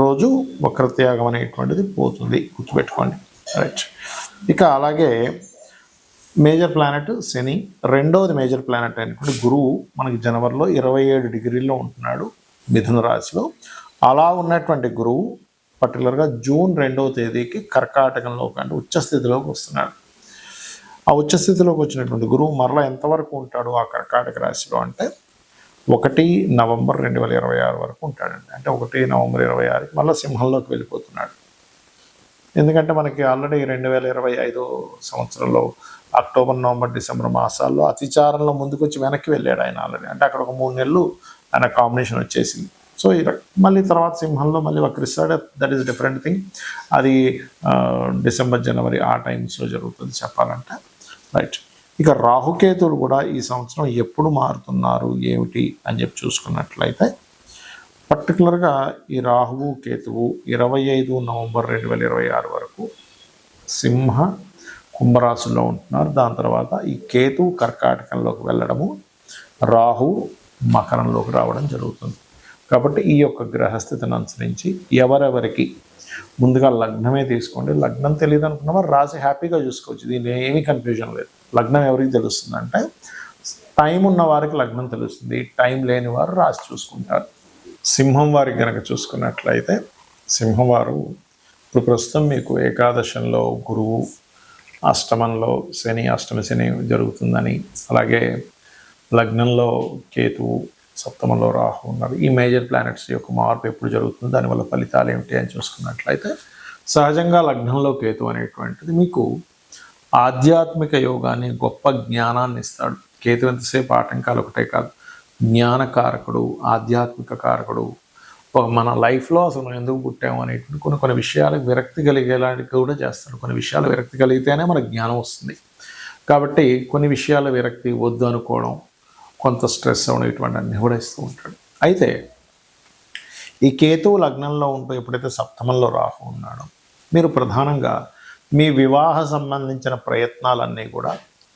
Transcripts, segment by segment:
రోజు వక్రత్యాగం అనేటువంటిది పోతుంది. గుర్తుపెట్టుకోండి. రైట్ ఇక అలాగే మేజర్ ప్లానెట్ శని రెండవది మేజర్ ప్లానెట్ అయినటువంటి గురువు మనకి జనవరిలో ఇరవై ఏడు డిగ్రీల్లో ఉంటున్నాడు మిథున రాశిలో. అలా ఉన్నటువంటి గురువు పర్టికులర్గా జూన్ రెండవ తేదీకి కర్కాటకంలోకి అంటే ఉచ్చస్థితిలోకి వస్తున్నాడు. ఆ ఉచ్చస్థితిలోకి వచ్చినటువంటి గురువు మరలా ఎంతవరకు ఉంటాడు ఆ కర్కాటక రాశిలో అంటే ఒకటి నవంబర్ రెండు వేల ఇరవై ఆరు వరకు ఉంటాడండి. అంటే ఒకటి నవంబర్ ఇరవై ఆరుకి మళ్ళీ సింహంలోకి వెళ్ళిపోతున్నాడు. ఎందుకంటే మనకి ఆల్రెడీ రెండు వేల ఇరవై ఐదు సంవత్సరంలో అక్టోబర్ నవంబర్ డిసెంబర్ మాసాల్లో అతిచారంలో ముందుకొచ్చి వెనక్కి వెళ్ళాడు ఆయన ఆల్రెడీ. అంటే అక్కడ ఒక మూడు నెలలు ఆయన కాంబినేషన్ వచ్చేసింది. సో మళ్ళీ తర్వాత సింహంలో మళ్ళీ వక్రిస్తాడు దట్ ఈస్ డిఫరెంట్ థింగ్. అది డిసెంబర్ జనవరి ఆ టైమ్స్లో జరుగుతుంది చెప్పాలంటే. రైట్. ఇక రాహుకేతులు కూడా ఈ సంవత్సరం ఎప్పుడు మారుతున్నారు ఏమిటి అని చెప్పి చూసుకున్నట్లయితే పర్టికులర్గా ఈ రాహువు కేతువు ఇరవై ఐదు నవంబర్ రెండు వేల ఇరవై ఆరు వరకు సింహ కుంభరాశుల్లో ఉంటున్నారు. దాని తర్వాత ఈ కేతువు కర్కాటకంలోకి వెళ్ళడము రాహు మకరంలోకి రావడం జరుగుతుంది. కాబట్టి ఈ యొక్క గ్రహస్థితిని అనుసరించి ఎవరెవరికి ముందుగా లగ్నమే తీసుకోండి. లగ్నం తెలియదు అనుకున్న వారు రాసి హ్యాపీగా చూసుకోవచ్చు. దీని ఏమీ కన్ఫ్యూజన్ లేదు. లగ్నం ఎవరికి తెలుస్తుంది అంటే టైం ఉన్న వారికి లగ్నం తెలుస్తుంది. టైం లేని వారు రాసి చూసుకుంటారు. సింహం వారికి కనుక చూసుకున్నట్లయితే సింహం వారు ఇప్పుడు ప్రస్తుతం మీకు ఏకాదశంలో గురువు అష్టమంలో శని అష్టమ శని జరుగుతుందని అలాగే లగ్నంలో కేతువు సప్తమంలో రాహు ఉన్నారు. ఈ మేజర్ ప్లానెట్స్ యొక్క మార్పు ఎప్పుడు జరుగుతుంది దానివల్ల ఫలితాలు ఏమిటి అని చూసుకున్నట్లయితే సహజంగా లగ్నంలో కేతు అనేటువంటిది మీకు ఆధ్యాత్మిక యోగాన్ని గొప్ప జ్ఞానాన్ని ఇస్తాడు. కేతు ఎంతసేపు ఆటంకాలు ఒకటే కాదు. జ్ఞానకారకుడు ఆధ్యాత్మిక కారకుడు. ఒక మన లైఫ్లో అసలు మనం ఎందుకు పుట్టాము అనేటువంటి కొన్ని కొన్ని విషయాలకు విరక్తి కలిగేలాంటి కూడా చేస్తాడు. కొన్ని విషయాలు విరక్తి కలిగితేనే మనకు జ్ఞానం వస్తుంది. కాబట్టి కొన్ని విషయాల విరక్తి వద్దు అనుకోవడం కొంత స్ట్రెస్ అవడం ఇటువంటి అన్ని కూడా ఇస్తూ ఉంటాడు. అయితే ఈ కేతువు లగ్నంలో ఉంటూ ఎప్పుడైతే సప్తమంలో రాహు ఉన్నాడో మీరు ప్రధానంగా మీ వివాహ సంబంధించిన ప్రయత్నాలన్నీ కూడా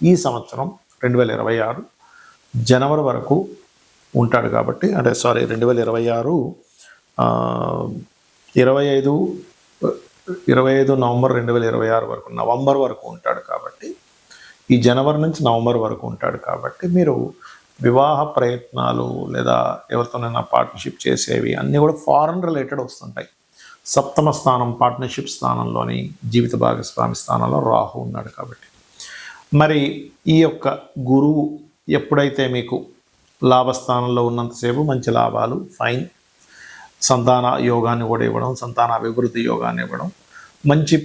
ఈ సంవత్సరం రెండు వేల ఇరవై ఆరు జనవరి వరకు ఉంటాడు కాబట్టి అంటే సారీ రెండు వేల ఇరవై ఆరు ఇరవై ఐదు ఇరవై ఐదు నవంబర్ రెండు వేల ఇరవై ఆరు వరకు నవంబర్ వరకు ఉంటాడు కాబట్టి ఈ జనవరి నుంచి నవంబర్ వరకు ఉంటాడు కాబట్టి మీరు వివాహ ప్రయత్నాలు లేదా ఎవరితోనైనా పార్ట్నర్షిప్ చేసేవి అన్నీ కూడా ఫారెన్ రిలేటెడ్ వస్తుంటాయి. సప్తమ స్థానం పార్ట్నర్షిప్ స్థానంలోని జీవిత భాగస్వామి స్థానంలో రాహు ఉన్నాడు కాబట్టి. మరి ఈ యొక్క గురువు ఎప్పుడైతే మీకు లాభస్థానంలో ఉన్నంతసేపు మంచి లాభాలు ఫైన్ సంతాన యోగాన్ని కూడా ఇవ్వడం సంతాన అభివృద్ధి యోగాన్ని ఇవ్వడం మంచి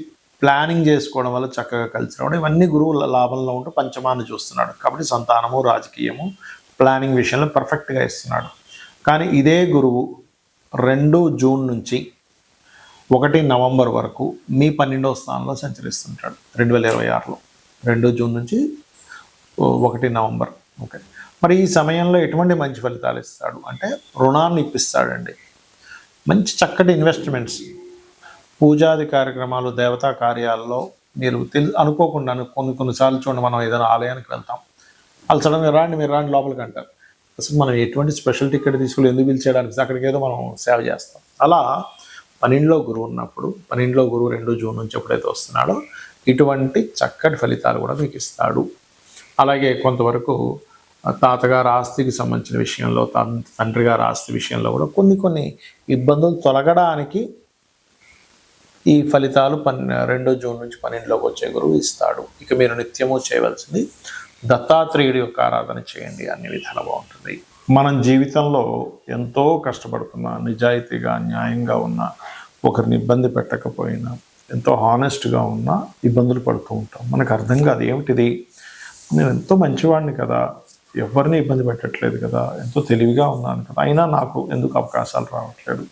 ప్లానింగ్ చేసుకోవడం వల్ల చక్కగా కలిసి రావడం ఇవన్నీ గురువు లాభంలో ఉంటూ పంచమాన్ని చూస్తున్నాడు. కాబట్టి సంతానము రాజకీయము ప్లానింగ్ విషయంలో పర్ఫెక్ట్గా ఇస్తున్నాడు. కానీ ఇదే గురువు రెండు జూన్ నుంచి ఒకటి నవంబర్ వరకు మీ పన్నెండవ స్థానంలో సంచరిస్తుంటాడు రెండు వేల ఇరవై ఆరులో. రెండు జూన్ నుంచి ఒకటి నవంబర్. ఓకే. మరి ఈ సమయంలో ఎటువంటి మంచి ఫలితాలు ఇస్తాడు? అంటే రుణాన్ని ఇప్పిస్తాడండి. మంచి చక్కటి ఇన్వెస్ట్మెంట్స్. పూజాది కార్యక్రమాలు దేవతా కార్యాల్లో మీరు తెలి అనుకోకుండా కొన్ని కొన్నిసార్లు చూడండి మనం ఏదైనా ఆలయానికి వెళ్తాం. వాళ్ళు సడన్గా రాండి మీరు రాండి లోపలికి అంటారు. అసలు మనం ఎటువంటి స్పెషల్ టికెట్ తీసుకుని ఎందుకు పిలిచేయడానికి అక్కడికి ఏదో మనం సేవ చేస్తాం. అలా పన్నెండులో గురువు ఉన్నప్పుడు పన్నెండులో గురువు రెండు జూన్ నుంచి ఎప్పుడైతే వస్తున్నాడో ఇటువంటి చక్కటి ఫలితాలు కూడా మీకు ఇస్తాడు. అలాగే కొంతవరకు తాతగారు ఆస్తికి సంబంధించిన విషయంలో తండ్రి గారి ఆస్తి విషయంలో కూడా కొన్ని కొన్ని ఇబ్బందులు తొలగడానికి ఈ ఫలితాలు పన్నె రెండో జూన్ నుంచి పన్నెండులోకి వచ్చే గురువు ఇస్తాడు. ఇక మీరు నిత్యము చేయవలసింది దత్తాత్రేయుడి యొక్క ఆరాధన చేయండి. అన్ని విధాలు బాగుంటుంది. మనం జీవితంలో ఎంతో కష్టపడుతున్నా నిజాయితీగా న్యాయంగా ఉన్న ఒకరిని ఇబ్బంది పెట్టకపోయినా ఎంతో హానెస్ట్గా ఉన్నా ఇబ్బందులు పడుతూ ఉంటాం. మనకు అర్థం కాదు ఏమిటిది? నేను ఎంతో మంచివాడిని కదా ఎవరిని ఇబ్బంది పెట్టట్లేదు కదా ఎంతో తెలివిగా ఉన్నాను కదా అయినా నాకు ఎందుకు అవకాశాలు రావట్లేదు?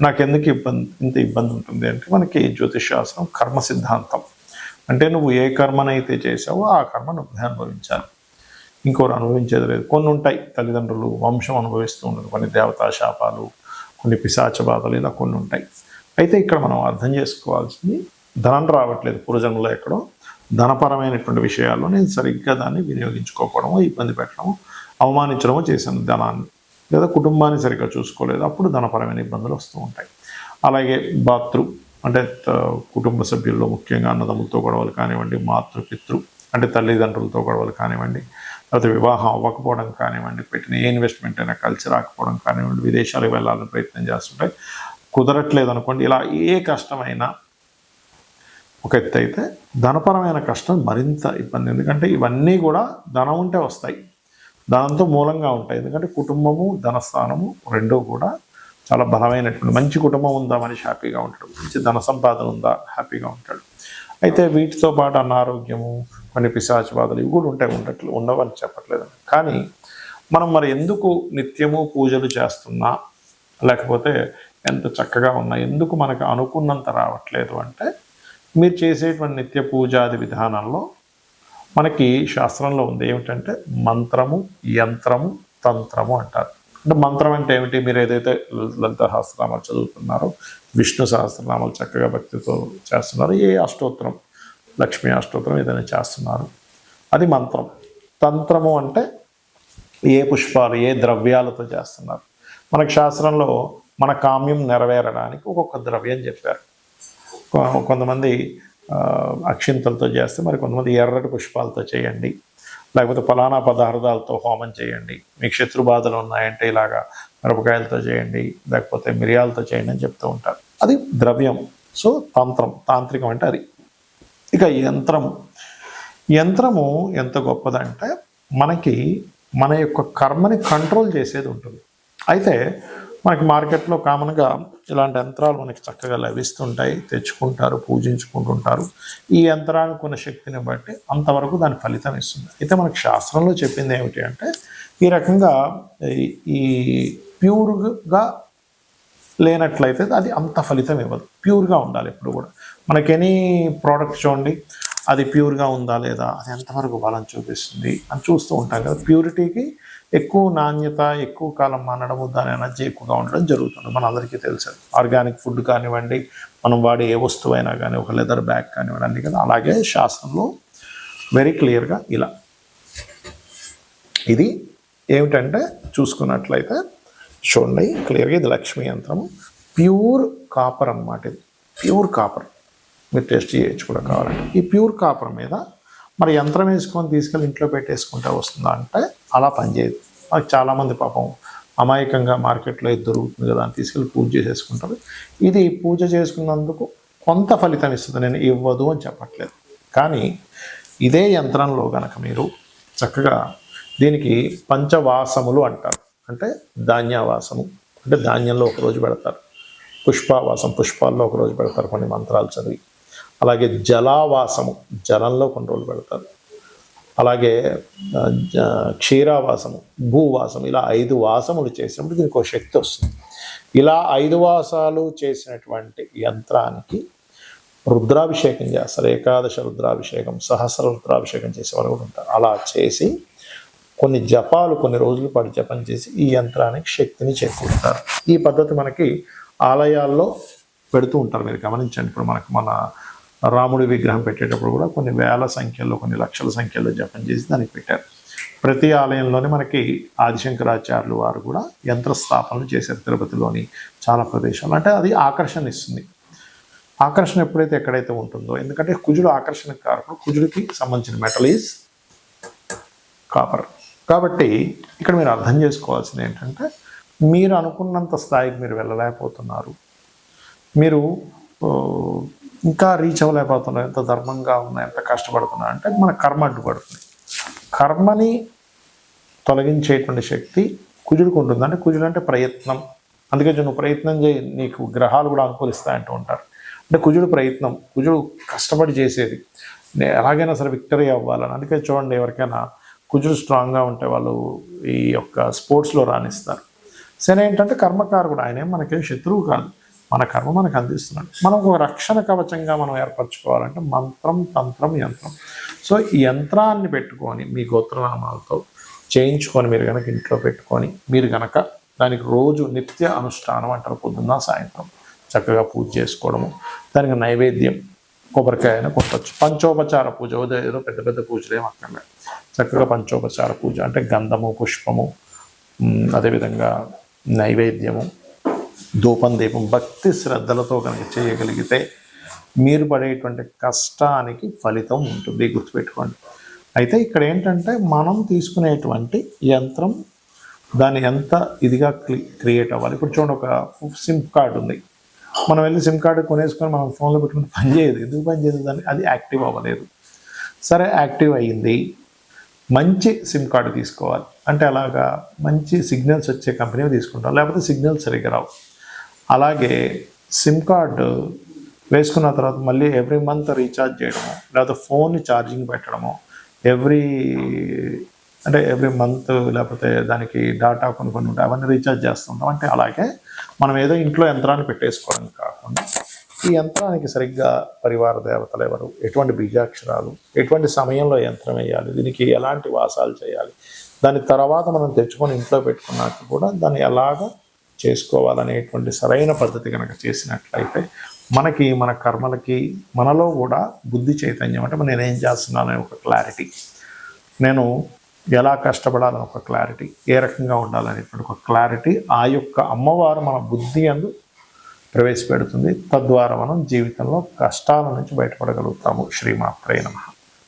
నాకు ఎందుకు ఇబ్బంది ఇంత ఇబ్బంది ఉంటుంది అంటే మనకి జ్యోతిష్శాస్త్రం కర్మ సిద్ధాంతం. అంటే నువ్వు ఏ కర్మనైతే చేసావో ఆ కర్మ నువ్వు అనుభవించాలి. ఇంకోరు అనుభవించేది లేదు. కొన్ని ఉంటాయి తల్లిదండ్రులు వంశం అనుభవిస్తూ ఉండదు. కొన్ని దేవతా శాపాలు కొన్ని పిశాచ బాధలు ఇలా కొన్ని ఉంటాయి అయితే ఇక్కడ మనం అర్థం చేసుకోవాల్సింది ధనం రావట్లేదు పూర్వజన్మలో ఎక్కడో. ధనపరమైనటువంటి విషయాల్లో నేను సరిగ్గా దాన్ని వినియోగించుకోకపోవడము ఇబ్బంది పెట్టడము అవమానించడము చేశాను ధనాన్ని. లేదా కుటుంబాన్ని సరిగ్గా చూసుకోలేదు. అప్పుడు ధనపరమైన ఇబ్బందులు వస్తూ ఉంటాయి. అలాగే బాతృ అంటే కుటుంబ సభ్యుల్లో ముఖ్యంగా అన్నదమ్ములతో గొడవలు కానివ్వండి మాతృ పితృ అంటే తల్లిదండ్రులతో గొడవలు కానివ్వండి లేకపోతే వివాహం అవ్వకపోవడం కానివ్వండి పెట్టిన ఏ ఇన్వెస్ట్మెంట్ అయినా కలిసి రాకపోవడం కానివ్వండి విదేశాలకు వెళ్ళాలని ప్రయత్నం చేస్తుంటే కుదరట్లేదు అనుకోండి. ఇలా ఏ కష్టమైనా ఒక ఎత్తు అయితే ధనపరమైన కష్టం మరింత ఇబ్బంది. ఎందుకంటే ఇవన్నీ కూడా ధనం ఉంటే వస్తాయి. ధనంతో మూలంగా ఉంటాయి. ఎందుకంటే కుటుంబము ధనస్థానము రెండూ కూడా చాలా బలమైనటువంటి మంచి కుటుంబం ఉందా మనిషి హ్యాపీగా ఉంటాడు. మంచి ధన సంపాదన ఉందా హ్యాపీగా ఉంటాడు. అయితే వీటితో పాటు అనారోగ్యము కొన్ని పిశాచవాదులు ఇవి కూడా ఉంటాయి ఉండట్లు ఉండవని చెప్పట్లేదు. కానీ మనం మరి ఎందుకు నిత్యము పూజలు చేస్తున్నా లేకపోతే ఎంత చక్కగా ఉన్నా ఎందుకు మనకు అనుకున్నంత రావట్లేదు అంటే మీరు చేసేటువంటి నిత్య పూజాది విధానంలో మనకి శాస్త్రంలో ఉంది. ఏమిటంటే మంత్రము యంత్రము తంత్రము అంటారు. అంటే మంత్రం అంటే ఏమిటి? మీరు ఏదైతే లలిత సహస్రనామాలు చదువుతున్నారో విష్ణు సహస్రనామాలు చక్కగా భక్తితో చేస్తున్నారో ఏ అష్టోత్తరం లక్ష్మీ అష్టోత్తరం ఏదైనా చేస్తున్నారు. అది మంత్రం. తంత్రము అంటే ఏ పుష్పాలు ఏ ద్రవ్యాలతో చేస్తున్నారు. మనకు శాస్త్రంలో మన కామ్యం నెరవేరడానికి ఒక్కొక్క ద్రవ్యం చెప్పారు. కొంతమంది అక్షింతలతో చేస్తే మరి కొంతమంది ఎర్రటి పుష్పాలతో చేయండి. లేకపోతే ఫలానా పదార్థాలతో హోమం చేయండి. మీకు శత్రు బాధలు ఉన్నాయంటే ఇలాగా మిరపకాయలతో చేయండి లేకపోతే మిరియాలతో చేయండి అని చెప్తూ ఉంటారు. అది ద్రవ్యం. సో తంత్రం. తాంత్రికం అంటే అది. ఇక యంత్రము యంత్రము ఎంత గొప్పదంటే మనకి మన యొక్క కర్మని కంట్రోల్ చేసేది ఉంటుంది. అయితే మనకి మార్కెట్లో కామన్గా ఇలాంటి యంత్రాలు మనకి చక్కగా లభిస్తుంటాయి తెచ్చుకుంటారు పూజించుకుంటుంటారు. ఈ యంత్రానికి ఉన్న శక్తిని బట్టి అంతవరకు దాని ఫలితం ఇస్తుంది. అయితే మనకు శాస్త్రంలో చెప్పింది ఏమిటి అంటే ఈ రకంగా ఈ ప్యూర్గా లేనట్లయితే అది అంత ఫలితం ఇవ్వదు. ప్యూర్గా ఉండాలి ఎప్పుడు కూడా. మనకి ఎనీ ప్రోడక్ట్ చూడండి అది ప్యూర్గా ఉందా లేదా అది ఎంతవరకు బలం చూపిస్తుంది అని చూస్తూ ఉంటాం కదా. ప్యూరిటీకి ఎక్కువ నాణ్యత ఎక్కువ కాలం మనడము దాని ఎనర్జీ ఎక్కువగా ఉండడం జరుగుతుంది. మన అందరికీ తెలుసు. ఆర్గానిక్ ఫుడ్ కానివ్వండి మనం వాడే ఏ వస్తువైనా కానీ ఒక లెదర్ బ్యాగ్ కానివ్వండి అన్నీ కదా. అలాగే శాస్త్రంలో వెరీ క్లియర్గా ఇలా. ఇది ఏమిటంటే చూసుకున్నట్లయితే చూడండి. క్లియర్గా ఇది లక్ష్మీ యంత్రము. ప్యూర్ కాపర్ అన్నమాట ఇది. ప్యూర్ కాపర్ మీరు టెస్ట్ చేయొచ్చు కూడా కావాలంటే. ఈ ప్యూర్ కాపర్ మీద మరి యంత్రం వేసుకొని తీసుకెళ్ళి ఇంట్లో పెట్టేసుకుంటే వస్తుందా అంటే అలా పనిచేయదు మాకు చాలామంది పాపం అమాయకంగా మార్కెట్లో ఇది దొరుకుతుంది కదా అని తీసుకెళ్ళి పూజ చేసేసుకుంటారు. ఇది పూజ చేసుకున్నందుకు కొంత ఫలితం ఇస్తుంది. నేను ఇవ్వదు అని చెప్పట్లేదు. కానీ ఇదే యంత్రంలో కనుక మీరు చక్కగా దీనికి పంచవాసములు అంటారు. అంటే ధాన్యావాసము. అంటే ధాన్యంలో ఒకరోజు పెడతారు. పుష్పావాసం పుష్పాల్లో ఒక రోజు పెడతారు కొన్ని మంత్రాలు చదివి. అలాగే జలావాసము జలంలో కొన్ని రోజులు పెడతారు. అలాగే జ- క్షీరావాసము భూవాసం ఇలా ఐదు వాసములు చేసినప్పుడు దీనికి ఒక శక్తి వస్తుంది. ఇలా ఐదు వాసాలు చేసినటువంటి యంత్రానికి రుద్రాభిషేకం చేస్తారు. ఏకాదశ రుద్రాభిషేకం సహస్ర రుద్రాభిషేకం చేసేవారు కూడా ఉంటారు. అలా చేసి కొన్ని జపాలు కొన్ని రోజుల పాటు జపం చేసి ఈ యంత్రానికి శక్తిని చేకూరుతారు. ఈ పద్ధతి మనకి ఆలయాల్లో పెడుతూ ఉంటారు. మీరు గమనించండి. ఇప్పుడు మనకు మన రాముడి విగ్రహం పెట్టేటప్పుడు కూడా కొన్ని వేల సంఖ్యలో కొన్ని లక్షల సంఖ్యలో జపం చేసి దానికి పెట్టారు. ప్రతి ఆలయంలోనే మనకి ఆదిశంకరాచార్యులు వారు కూడా యంత్ర స్థాపనలు చేశారు తిరుపతిలోని చాలా ప్రదేశాలు అంటే అది ఆకర్షణ ఇస్తుంది. ఆకర్షణ ఎప్పుడైతే ఎక్కడైతే ఉంటుందో ఎందుకంటే కుజుడు ఆకర్షణ కారకుడు కుజుడికి సంబంధించిన మెటల్ ఈజ్ కాపర్. కాబట్టి ఇక్కడ మీరు అర్థం చేసుకోవాల్సింది ఏంటంటే మీరు అనుకున్నంత స్థాయికి మీరు వెళ్ళలేకపోతున్నారు. మీరు ఇంకా రీచ్ అవ్వలేకపోతున్నారు. ఎంత ధర్మంగా ఉన్నా ఎంత కష్టపడుతున్నా అంటే మన కర్మ అడ్డుపడుతుంది. కర్మని తొలగించేటువంటి శక్తి కుజుడికి ఉంటుంది. అంటే కుజుడు అంటే ప్రయత్నం. అందుకే నువ్వు ప్రయత్నం చేయి నీకు గ్రహాలు కూడా అనుకూలిస్తాయంటూ ఉంటారు. అంటే కుజుడు ప్రయత్నం కుజుడు కష్టపడి చేసేది. ఎలాగైనా సరే విక్టరీ అవ్వాలని. అందుకే చూడండి ఎవరికైనా కుజుడు స్ట్రాంగ్గా ఉంటే వాళ్ళు ఈ యొక్క స్పోర్ట్స్లో రాణిస్తారు. సరే ఏంటంటే కర్మకారకుడు ఆయన ఏం మనకేం శత్రువు కాదు. మన కర్మ మనకు అందిస్తున్నాడు. మనం ఒక రక్షణ కవచంగా మనం ఏర్పరచుకోవాలంటే మంత్రం తంత్రం యంత్రం. సో ఈ యంత్రాన్ని పెట్టుకొని మీ గోత్రనామాలతో చేయించుకొని మీరు కనుక ఇంట్లో పెట్టుకొని మీరు కనుక దానికి రోజు నిత్య అనుష్ఠానం అంటారు పొద్దున్న సాయంత్రం. చక్కగా పూజ చేసుకోవడము దానికి నైవేద్యం కొబ్బరికాయను కొట్టచ్చు. పంచోపచార పూజ ఉదయం ఏదో పెద్ద పెద్ద పూజలు ఏం అక్కర్లేదు చక్కగా పంచోపచార పూజ అంటే గంధము పుష్పము అదేవిధంగా నైవేద్యము ధూపం దీపం భక్తి శ్రద్ధలతో కనుక చేయగలిగితే మీరు పడేటువంటి కష్టానికి ఫలితం ఉంటుంది. గుర్తుపెట్టుకోండి. అయితే ఇక్కడ ఏంటంటే మనం తీసుకునేటువంటి యంత్రం దాన్ని ఎంత ఇదిగా క్లి క్రియేట్ అవ్వాలి. ఇప్పుడు చూడండి ఒక సిమ్ కార్డు ఉంది. మనం వెళ్ళి సిమ్ కార్డు కొనేసుకొని మనం ఫోన్లో పెట్టుకుని పని చేయదు. ఎందుకు పని చేయదు? అది యాక్టివ్ అవ్వలేదు. సరే యాక్టివ్ అయ్యింది. మంచి సిమ్ కార్డు తీసుకోవాలి. అంటే అలాగా మంచి సిగ్నల్స్ వచ్చే కంపెనీ తీసుకుంటాం. లేకపోతే సిగ్నల్స్ సరిగ్గా రావు. అలాగే సిమ్ కార్డు వేసుకున్న తర్వాత మళ్ళీ ఎవ్రీ మంత్ రీఛార్జ్ చేయడము లేకపోతే ఫోన్ ఛార్జింగ్ పెట్టడము ఎవ్రీ అంటే ఎవ్రీ మంత్ లేకపోతే దానికి డాటా కొన్ని కొన్ని ఉంటాయి అవన్నీ రీఛార్జ్ చేస్తుంటాం. అంటే అలాగే మనం ఏదో ఇంట్లో యంత్రాన్ని పెట్టేసుకోవడం కాకుండా ఈ యంత్రానికి సరిగ్గా పరివార దేవతలు ఎవరు ఎటువంటి బీజాక్షరాలు ఎటువంటి సమయంలో యంత్రం వేయాలి దీనికి ఎలాంటి వాసాలు చేయాలి దాని తర్వాత మనం తెచ్చుకొని ఇంట్లో పెట్టుకున్నాక కూడా దాన్ని ఎలాగ చేసుకోవాలనేటువంటి సరైన పద్ధతి కనుక చేసినట్లయితే మనకి మన కర్మలకి మనలో కూడా బుద్ధి చైతన్యం అంటే నేను ఏం చేస్తున్నాననే ఒక క్లారిటీ నేను ఎలా కష్టపడాలని ఒక క్లారిటీ ఏ రకంగా ఉండాలనేటువంటి ఒక క్లారిటీ ఆ యొక్క అమ్మవారు మన బుద్ధి అందు ప్రవేశపెడుతుంది. తద్వారా మనం జీవితంలో కష్టాల నుంచి బయటపడగలుగుతాము. శ్రీమాత్రే నమః.